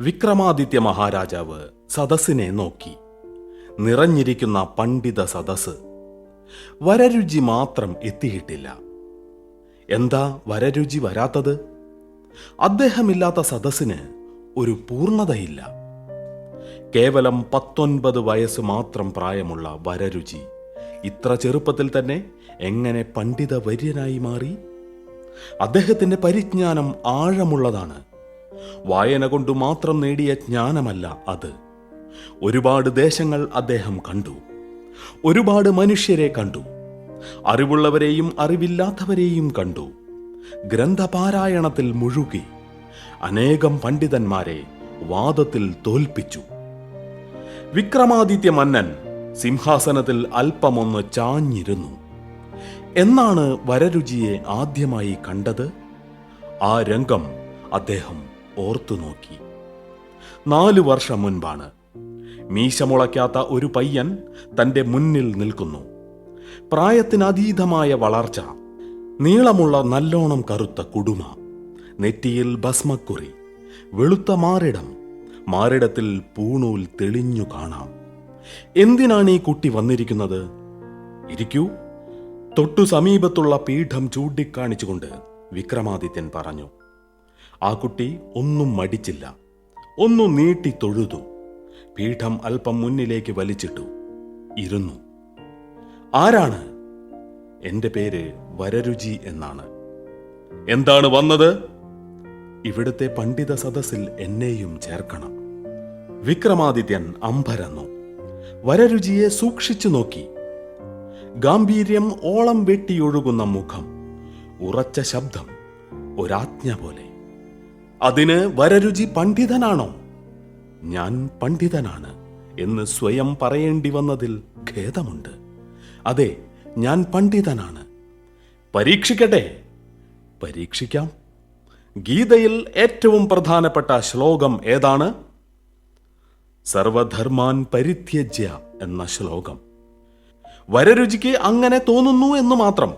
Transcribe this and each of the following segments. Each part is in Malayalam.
വിക്രമാദിത്യ മഹാരാജാവ് സദസ്സിനെ നോക്കി. നിറഞ്ഞിരിക്കുന്ന പണ്ഡിത സദസ് വരരുചി മാത്രം എത്തിയിട്ടില്ല. എന്താ വരരുചി വരാത്തത്? അദ്ദേഹമില്ലാത്ത സദസ്സിന് ഒരു പൂർണതയില്ല. കേവലം പത്തൊൻപത് വയസ്സ് മാത്രം പ്രായമുള്ള വരരുചി ഇത്ര ചെറുപ്പത്തിൽ തന്നെ എങ്ങനെ പണ്ഡിത വര്യനായി മാറി? അദ്ദേഹത്തിന്റെ പരിജ്ഞാനം ആഴമുള്ളതാണ്. വായന കൊണ്ട് മാത്രം നേടിയ ജ്ഞാനമല്ല അത്. ഒരുപാട് ദേശങ്ങൾ അദ്ദേഹം കണ്ടു. ഒരുപാട് മനുഷ്യരെ കണ്ടു. അറിവുള്ളവരെയും അറിവില്ലാത്തവരെയും കണ്ടു. ഗ്രന്ഥപാരായണത്തിൽ മുഴുകി അനേകം പണ്ഡിതന്മാരെ വാദത്തിൽ തോൽപ്പിച്ചു. വിക്രമാദിത്യ മന്നൻ സിംഹാസനത്തിൽ അല്പമൊന്ന് ചാഞ്ഞിരുന്നു. എന്നാണ് വരരുചിയെ ആദ്യമായി കണ്ടത്? ആ രംഗം അദ്ദേഹം ഓർത്തു നോക്കി നാലു വർഷം മുൻപാണ് മീശ മുളയ്ക്കാത്ത ഒരു പയ്യൻ തന്റെ മുന്നിൽ നിൽക്കുന്നു. പ്രായത്തിനതീതമായ വളർച്ച നീളമുള്ള നല്ലോണം കറുത്ത കുടുമ നെറ്റിയിൽ ഭസ്മക്കുറി വെളുത്ത മാറിടം മാറിടത്തിൽ പൂണൂൽ തെളിഞ്ഞു കാണാം. എന്തിനാണ് ഈ കുട്ടി വന്നിരിക്കുന്നത്? ഇരിക്കൂ. തൊട്ടു സമീപത്തുള്ള പീഠം ചൂണ്ടിക്കാണിച്ചുകൊണ്ട് വിക്രമാദിത്യൻ പറഞ്ഞു. ആ കുട്ടി ഒന്നും മടിച്ചില്ല. ഒന്നു നീട്ടി തൊഴുതു. പീഠം അല്പം മുന്നിലേക്ക് വലിച്ചിട്ടു. ഇരുന്നു. ആരാണ്? എന്റെ പേര് വരരുചി എന്നാണ്. എന്താണ് വന്നത്? ഇവിടുത്തെ പണ്ഡിത സദസ്സിൽ എന്നെയും ചേർക്കണം. വിക്രമാദിത്യൻ അമ്പരന്നു വരരുചിയെ സൂക്ഷിച്ചു നോക്കി. ഗാംഭീര്യം ഓളം വെട്ടിയൊഴുകുന്ന മുഖം ഉറച്ച ശബ്ദം ഒരാജ്ഞ പോലെ. അതിന് വരരുചി പണ്ഡിതനാണോ? ഞാൻ പണ്ഡിതനാണ് എന്ന് സ്വയം പറയേണ്ടി വന്നതിൽ ഖേദമുണ്ട്. അതെ ഞാൻ പണ്ഡിതനാണ്. പരീക്ഷിക്കട്ടെ. പരീക്ഷിക്കാം. ഗീതയിൽ ഏറ്റവും പ്രധാനപ്പെട്ട ശ്ലോകം ഏതാണ്? സർവധർമാൻ പരിത്യജ്യ എന്ന ശ്ലോകം. വരരുചിക്ക് അങ്ങനെ തോന്നുന്നു എന്ന് മാത്രം.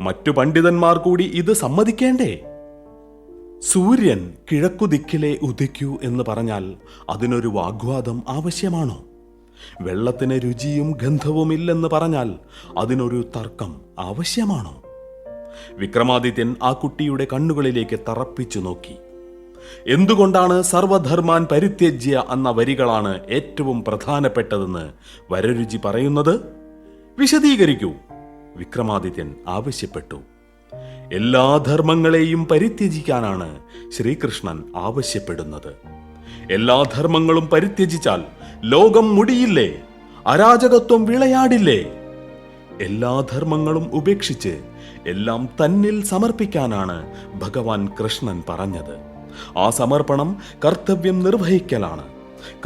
മറ്റു പണ്ഡിതന്മാർ കൂടി ഇത് സമ്മതിക്കേണ്ടേ? സൂര്യൻ കിഴക്കുദിക്കിലെ ഉദിക്കൂ എന്ന് പറഞ്ഞാൽ അതിനൊരു വാഗ്വാദം ആവശ്യമാണോ? വെള്ളത്തിന് രുചിയും ഗന്ധവുമില്ലെന്ന് പറഞ്ഞാൽ അതിനൊരു തർക്കം ആവശ്യമാണോ? വിക്രമാദിത്യൻ ആ കുട്ടിയുടെ കണ്ണുകളിലേക്ക് തറപ്പിച്ചു നോക്കി. എന്തുകൊണ്ടാണ് സർവധർമാൻ പരിത്യജ്യ എന്ന വരികളാണ് ഏറ്റവും പ്രധാനപ്പെട്ടതെന്ന് വരരുചി പറയുന്നത്? വിശദീകരിക്കൂ. വിക്രമാദിത്യൻ ആവശ്യപ്പെട്ടു. എല്ലാ ധർമ്മങ്ങളെയും പരിത്യജിക്കാനാണ് ശ്രീകൃഷ്ണൻ ആവശ്യപ്പെടുന്നത്. എല്ലാ ധർമ്മങ്ങളും പരിത്യജിച്ചാൽ ലോകം മുടിയില്ലേ? അരാജകത്വം വിളയാടില്ലേ? എല്ലാ ധർമ്മങ്ങളും ഉപേക്ഷിച്ച് എല്ലാം തന്നിൽ സമർപ്പിക്കാനാണ് ഭഗവാൻ കൃഷ്ണൻ പറഞ്ഞത്. ആ സമർപ്പണം കർത്തവ്യം നിർവഹിക്കലാണ്.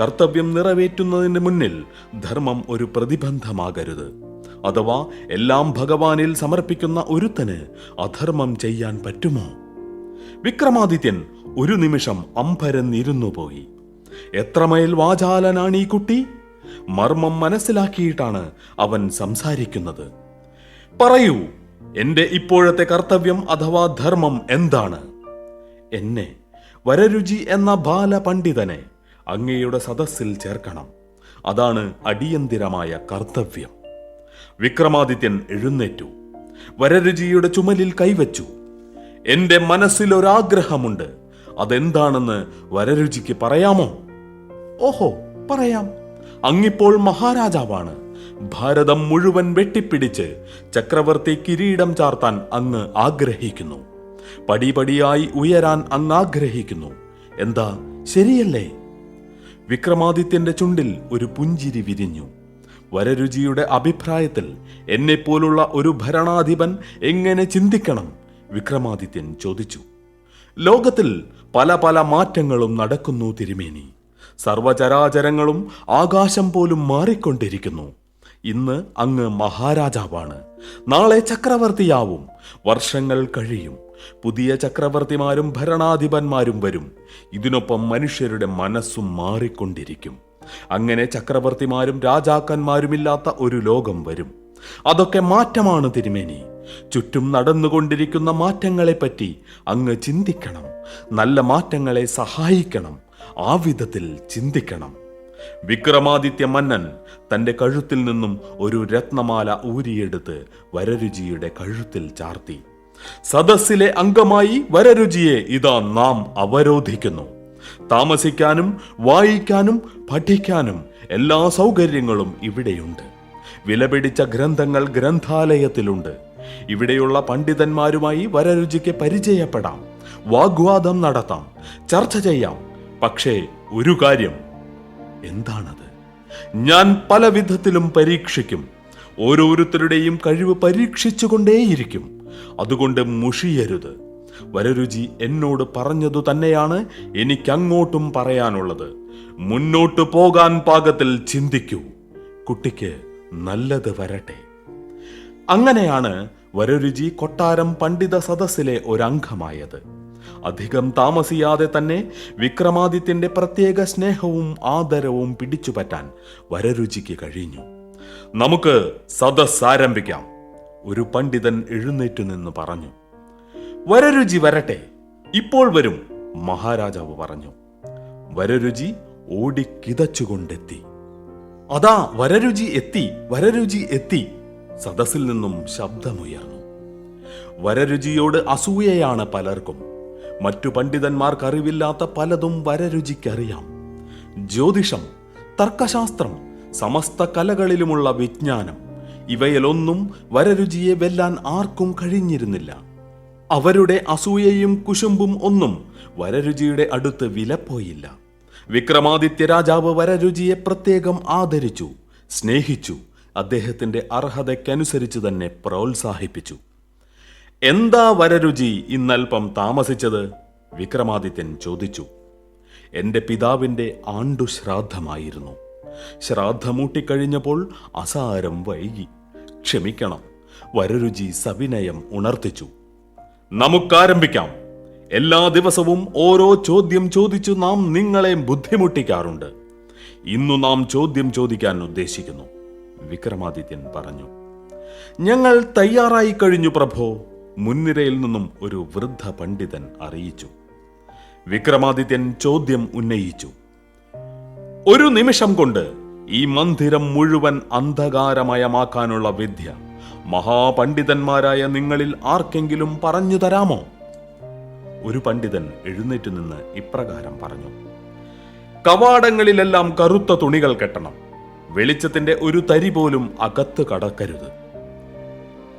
കർത്തവ്യം നിറവേറ്റുന്നതിന് മുന്നിൽ ധർമ്മം ഒരു പ്രതിബന്ധമാകരുത്. അഥവാ എല്ലാം ഭഗവാനിൽ സമർപ്പിക്കുന്ന ഒരുത്തന് അധർമ്മം ചെയ്യാൻ പറ്റുമോ? വിക്രമാദിത്യൻ ഒരു നിമിഷം അമ്പരന്നിരുന്നു പോയി. എത്രമേൽ വാചാലനാണ് ഈ കുട്ടി? മർമ്മം മനസ്സിലാക്കിയിട്ടാണ് അവൻ സംസാരിക്കുന്നത്. പറയൂ എന്റെ ഇപ്പോഴത്തെ കർത്തവ്യം അഥവാ ധർമ്മം എന്താണ്? എന്നെ വരരുചി എന്ന ബാലപണ്ഡിതനെ അങ്ങയുടെ സദസ്സിൽ ചേർക്കണം. അതാണ് അടിയന്തിരമായ കർത്തവ്യം. വിക്രമാദിത്യൻ എഴുന്നേറ്റു. വരരുചിയുടെ ചുമലിൽ കൈവച്ചു. എന്റെ മനസ്സിലൊരാഗ്രഹമുണ്ട്. അതെന്താണെന്ന് വരരുചിക്ക് പറയാമോ? ഓഹോ പറയാം. അങ്ങിപ്പോൾ മഹാരാജാവാണ്. ഭാരതം മുഴുവൻ വെട്ടിപ്പിടിച്ച് ചക്രവർത്തി കിരീടം ചാർത്താൻ അങ്ങ് ആഗ്രഹിക്കുന്നു. പടിപടിയായി ഉയരാൻ അങ്ങ് ആഗ്രഹിക്കുന്നു. എന്താ ശരിയല്ലേ? വിക്രമാദിത്യന്റെ ചുണ്ടിൽ ഒരു പുഞ്ചിരി വിരിഞ്ഞു. വരരുചിയുടെ അഭിപ്രായത്തിൽ എന്നെപ്പോലുള്ള ഒരു ഭരണാധിപൻ എങ്ങനെ ചിന്തിക്കണം? വിക്രമാദിത്യൻ ചോദിച്ചു. ലോകത്തിൽ പല പല മാറ്റങ്ങളും നടക്കുന്നു തിരുമേനി. സർവചരാചരങ്ങളും ആകാശം പോലും മാറിക്കൊണ്ടിരിക്കുന്നു. ഇന്ന് അങ്ങ് മഹാരാജാവാണ്. നാളെ ചക്രവർത്തിയാവും. വർഷങ്ങൾ കഴിയും. പുതിയ ചക്രവർത്തിമാരും ഭരണാധിപന്മാരും വരും. ഇതിനൊപ്പം മനുഷ്യരുടെ മനസ്സും മാറിക്കൊണ്ടിരിക്കും. അങ്ങനെ ചക്രവർത്തിമാരും രാജാക്കന്മാരുമില്ലാത്ത ഒരു ലോകം വരും. അതൊക്കെ മാറ്റമാണ് തിരുമേനി. ചുറ്റും നടന്നുകൊണ്ടിരിക്കുന്ന മാറ്റങ്ങളെപ്പറ്റി അങ്ങ് ചിന്തിക്കണം. നല്ല മാറ്റങ്ങളെ സഹായിക്കണം. ആ വിധത്തിൽ ചിന്തിക്കണം. വിക്രമാദിത്യ മന്നൻ തന്റെ കഴുത്തിൽ നിന്നും ഒരു രത്നമാല ഊരിയെടുത്ത് വരരുചിയുടെ കഴുത്തിൽ ചാർത്തി. സദസ്സിലെ അംഗമായി വരരുചിയെ ഇതാ നാം അവരോധിക്കുന്നു. താമസിക്കാനും വായിക്കാനും പഠിക്കാനും എല്ലാ സൗകര്യങ്ങളും ഇവിടെയുണ്ട്. വിലപിടിച്ച ഗ്രന്ഥങ്ങൾ ഗ്രന്ഥാലയത്തിലുണ്ട്. ഇവിടെയുള്ള പണ്ഡിതന്മാരുമായി വരരുചിക്ക് പരിചയപ്പെടാം വാഗ്വാദം നടത്താം ചർച്ച ചെയ്യാം. പക്ഷേ ഒരു കാര്യം എന്താണത്? ഞാൻ പല വിധത്തിലും പരീക്ഷിക്കും. ഓരോരുത്തരുടെയും കഴിവ് പരീക്ഷിച്ചുകൊണ്ടേയിരിക്കും. അതുകൊണ്ട് മുഷിയരുത്. വരരുചി എന്നോട് പറഞ്ഞതു തന്നെയാണ് എനിക്കങ്ങോട്ടും പറയാനുള്ളത്. മുന്നോട്ട് പോകാൻ പാകത്തിൽ ചിന്തിക്കൂ. കുട്ടിക്ക് നല്ലത് വരട്ടെ. അങ്ങനെയാണ് വരരുചി കൊട്ടാരം പണ്ഡിത സദസ്സിലെ ഒരംഗമായത്. അധികം താമസിയാതെ തന്നെ വിക്രമാദിത്യന്റെ പ്രത്യേക സ്നേഹവും ആദരവും പിടിച്ചുപറ്റാൻ വരരുചിക്ക് കഴിഞ്ഞു. നമുക്ക് സദസ് ആരംഭിക്കാം. ഒരു പണ്ഡിതൻ എഴുന്നേറ്റു നിന്ന് പറഞ്ഞു. വരരുചി വരട്ടെ. ഇപ്പോൾ വരും മഹാരാജാവ് പറഞ്ഞു. വരരുചി ഓടിക്കിതച്ചുകൊണ്ടെത്തി അതാ വരരുചി എത്തി വരരുചി എത്തി. സദസ്സിൽ നിന്നും ശബ്ദമുയർന്നു. വരരുചിയോട് അസൂയയാണ് പലർക്കും. മറ്റു പണ്ഡിതന്മാർക്ക് അറിവില്ലാത്ത പലതും വരരുചിക്കറിയാം. ജ്യോതിഷം തർക്കശാസ്ത്രം സമസ്ത കലകളിലുമുള്ള വിജ്ഞാനം ഇവയിലൊന്നും വരരുചിയെ വെല്ലാൻ ആർക്കും കഴിഞ്ഞിരുന്നില്ല. അവരുടെ അസൂയയും കുശുമ്പും ഒന്നും വരരുചിയുടെ അടുത്ത് വിലപ്പോയില്ല വിക്രമാദിത്യ രാജാവ് വരരുചിയെ പ്രത്യേകം ആദരിച്ചു സ്നേഹിച്ചു അദ്ദേഹത്തിന്റെ അർഹതയ്ക്കനുസരിച്ച് തന്നെ പ്രോത്സാഹിപ്പിച്ചു. എന്താ വരരുചി ഇന്നൽപ്പം താമസിച്ചത്? വിക്രമാദിത്യൻ ചോദിച്ചു. എന്റെ പിതാവിന്റെ ആണ്ടുശ്രാദ്ധമായിരുന്നു. ശ്രാദ്ധമൂട്ടിക്കഴിഞ്ഞപ്പോൾ അസാരം വൈകി. ക്ഷമിക്കണം വരരുചി സവിനയം ഉണർത്തിച്ചു. നമുക്കാരംഭിക്കാം. എല്ലാ ദിവസവും ഓരോ ചോദ്യം ചോദിച്ചു നാം നിങ്ങളെ ബുദ്ധിമുട്ടിക്കാറുണ്ട്. ഇന്നു നാം ചോദ്യം ചോദിക്കാൻ ഉദ്ദേശിക്കുന്നു. വിക്രമാദിത്യൻ പറഞ്ഞു ഞങ്ങൾ തയ്യാറായി കഴിഞ്ഞു പ്രഭോ. മുൻനിരയിൽ നിന്നും ഒരു വൃദ്ധ പണ്ഡിതൻ അറിയിച്ചു. വിക്രമാദിത്യൻ ചോദ്യം ഉന്നയിച്ചു ഒരു നിമിഷം കൊണ്ട് ഈ മന്ദിരം മുഴുവൻ അന്ധകാരമയമാക്കാനുള്ള വിദ്യ മഹാപണ്ഡിതന്മാരായ നിങ്ങളിൽ ആർക്കെങ്കിലും പറഞ്ഞു തരാമോ? ഒരു പണ്ഡിതൻ എഴുന്നേറ്റ് നിന്ന് ഇപ്രകാരം പറഞ്ഞു. കവാടങ്ങളിലെല്ലാം കറുത്ത തുണികൾ കെട്ടണം. വെളിച്ചത്തിന്റെ ഒരു തരി പോലും അകത്ത് കടക്കരുത്.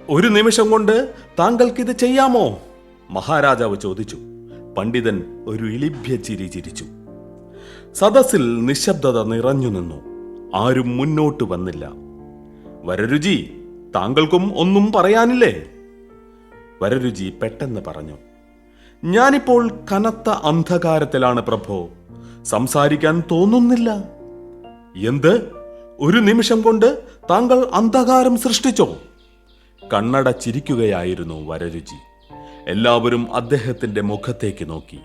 ഒരു നിമിഷം കൊണ്ട് താങ്കൾക്കിത് ചെയ്യാമോ? മഹാരാജാവ് ചോദിച്ചു. പണ്ഡിതൻ ഒരു ഇളിഭ്യ ചിരി ചിരിച്ചു. സദസ്സിൽ നിശബ്ദത നിറഞ്ഞു നിന്നു. ആരും മുന്നോട്ട് വന്നില്ല. വരരുചി താങ്കൾക്കും ഒന്നും പറയാനില്ലേ? വരരുചി പെട്ടെന്ന് പറഞ്ഞു. ഞാനിപ്പോൾ കനത്ത അന്ധകാരത്തിലാണ് പ്രഭോ. സംസാരിക്കാൻ തോന്നുന്നില്ല. എന്ത്? ഒരു നിമിഷം കൊണ്ട് താങ്കൾ അന്ധകാരം സൃഷ്ടിച്ചോ? കണ്ണടച്ചിരിക്കുകയായിരുന്നു വരരുചി. എല്ലാവരും അദ്ദേഹത്തിന്റെ മുഖത്തേക്ക് നോക്കി.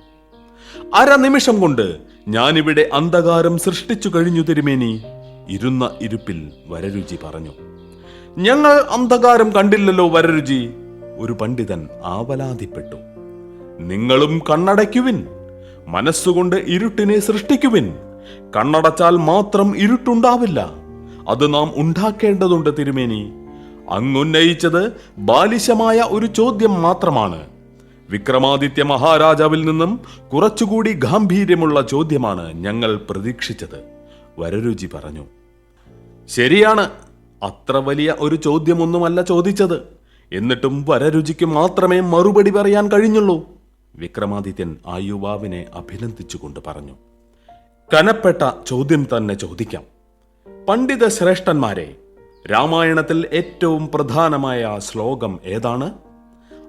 അര നിമിഷം കൊണ്ട് ഞാനിവിടെ അന്ധകാരം സൃഷ്ടിച്ചു കഴിഞ്ഞു തിരുമേനി. ഇരുന്ന ഇരുപ്പിൽ വരരുചി പറഞ്ഞു. ഞങ്ങൾ അന്ധകാരം കണ്ടില്ലല്ലോ വരരുചി. ഒരു പണ്ഡിതൻ ആവലാതിപ്പെട്ടു. നിങ്ങളും കണ്ണടയ്ക്കുവിൻ. മനസ്സുകൊണ്ട് ഇരുട്ടിനെ സൃഷ്ടിക്കുവിൻ. കണ്ണടച്ചാൽ മാത്രം ഇരുട്ടുണ്ടാവില്ല. അത് നാം ഉണ്ടാക്കേണ്ടതുണ്ട് തിരുമേനി. അങ്ങുന്നയിച്ചത് ബാലിശമായ ഒരു ചോദ്യം മാത്രമാണ്. വിക്രമാദിത്യ മഹാരാജാവിൽ നിന്നും കുറച്ചുകൂടി ഗാംഭീര്യമുള്ള ചോദ്യമാണ് ഞങ്ങൾ പ്രതീക്ഷിച്ചത്. വരരുചി പറഞ്ഞു. ശരിയാണ്. അത്ര വലിയ ഒരു ചോദ്യമൊന്നുമല്ല ചോദിച്ചത്. എന്നിട്ടും വരരുചിക്ക് മാത്രമേ മറുപടി പറയാൻ കഴിഞ്ഞുള്ളൂ. വിക്രമാദിത്യൻ ആ യുവാവിനെ അഭിനന്ദിച്ചുകൊണ്ട് പറഞ്ഞു. കനപ്പെട്ട ചോദ്യം തന്നെ ചോദിക്കാം. പണ്ഡിത ശ്രേഷ്ഠന്മാരെ രാമായണത്തിൽ ഏറ്റവും പ്രധാനമായ ശ്ലോകം ഏതാണ്?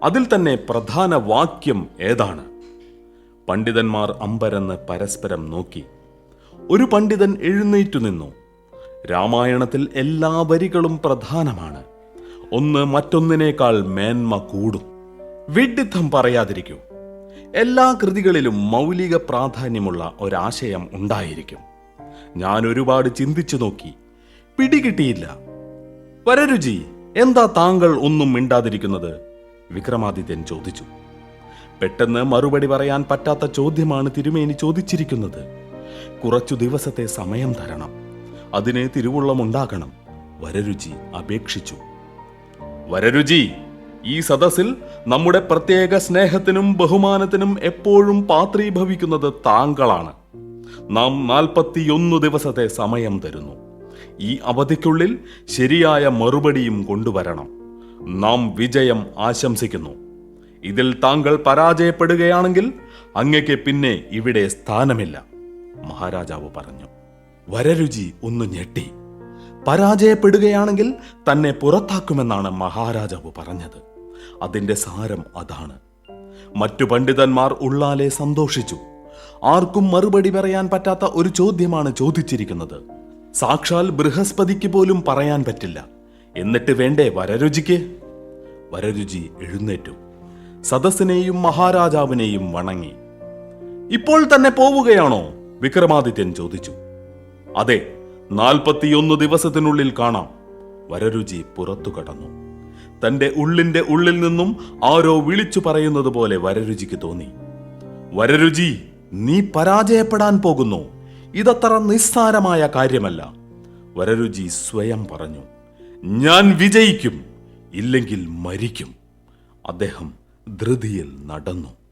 അതിൽ തന്നെ പ്രധാന വാക്യം ഏതാണ്? പണ്ഡിതന്മാർ അമ്പരന്ന് പരസ്പരം നോക്കി. ഒരു പണ്ഡിതൻ എഴുന്നേറ്റു നിന്നു. രാമായണത്തിൽ എല്ലാ വരികളും പ്രധാനമാണ്. ഒന്ന് മറ്റൊന്നിനേക്കാൾ മേന്മ കൂടും. വിഡിത്തം പറയാതിരിക്കൂ. എല്ലാ കൃതികളിലും മൗലിക പ്രാധാന്യമുള്ള ഒരാശയം ഉണ്ടായിരിക്കും. ഞാൻ ഒരുപാട് ചിന്തിച്ചു നോക്കി. പിടികിട്ടിയില്ല. വരരുചി എന്താ താങ്കൾ ഒന്നും മിണ്ടാതിരിക്കുന്നത്? വിക്രമാദിത്യൻ ചോദിച്ചു. പെട്ടെന്ന് മറുപടി പറയാൻ പറ്റാത്ത ചോദ്യമാണ് തിരുമേനി ചോദിച്ചിരിക്കുന്നത്. കുറച്ചു ദിവസത്തെ സമയം തരണം. അതിന് തിരുവുള്ളമുണ്ടാകണം വരരുചി അപേക്ഷിച്ചു. വരരുചി ഈ സദസ്സിൽ നമ്മുടെ പ്രത്യേക സ്നേഹത്തിനും ബഹുമാനത്തിനും എപ്പോഴും പാത്രീഭവിക്കുന്നത് താങ്കളാണ്. നാം നാൽപ്പത്തിയൊന്ന് ദിവസത്തെ സമയം തരുന്നു. ഈ അവധിക്കുള്ളിൽ ശരിയായ മറുപടിയും കൊണ്ടുവരണം. നാം വിജയം ആശംസിക്കുന്നു. ഇതിൽ താങ്കൾ പരാജയപ്പെടുകയാണെങ്കിൽ അങ്ങയ്ക്ക് പിന്നെ ഇവിടെ സ്ഥാനമില്ല മഹാരാജാവ് പറഞ്ഞു. വരരുചി ഒന്ന് ഞെട്ടി. പരാജയപ്പെടുകയാണെങ്കിൽ തന്നെ പുറത്താക്കുമെന്നാണ് മഹാരാജാവ് പറഞ്ഞത്. അതിന്റെ സാരം അതാണ്. മറ്റു പണ്ഡിതന്മാർ ഉള്ളാലെ സന്തോഷിച്ചു. ആർക്കും മറുപടി പറയാൻ പറ്റാത്ത ഒരു ചോദ്യമാണ് ചോദിച്ചിരിക്കുന്നത്. സാക്ഷാൽ ബൃഹസ്പതിക്ക് പോലും പറയാൻ പറ്റില്ല. എന്നിട്ട് വേണ്ടേ വരരുചിക്ക്? വരരുചി എഴുന്നേറ്റു. സദസ്സിനെയും മഹാരാജാവിനെയും വണങ്ങി. ഇപ്പോൾ തന്നെ പോവുകയാണോ? വിക്രമാദിത്യൻ ചോദിച്ചു. അതെ നാൽപ്പത്തിയൊന്ന് ദിവസത്തിനുള്ളിൽ കാണാം. വരരുചി പുറത്തു കടന്നു. തന്റെ ഉള്ളിന്റെ ഉള്ളിൽ നിന്നും ആരോ വിളിച്ചു പറയുന്നത് പോലെ വരരുചിക്ക് തോന്നി. വരരുചി നീ പരാജയപ്പെടാൻ പോകുന്നു. ഇതത്ര നിസ്സാരമായ കാര്യമല്ല. വരരുചി സ്വയം പറഞ്ഞു ഞാൻ വിജയിക്കും ഇല്ലെങ്കിൽ മരിക്കും. അദ്ദേഹം ധൃതിയിൽ നടന്നു.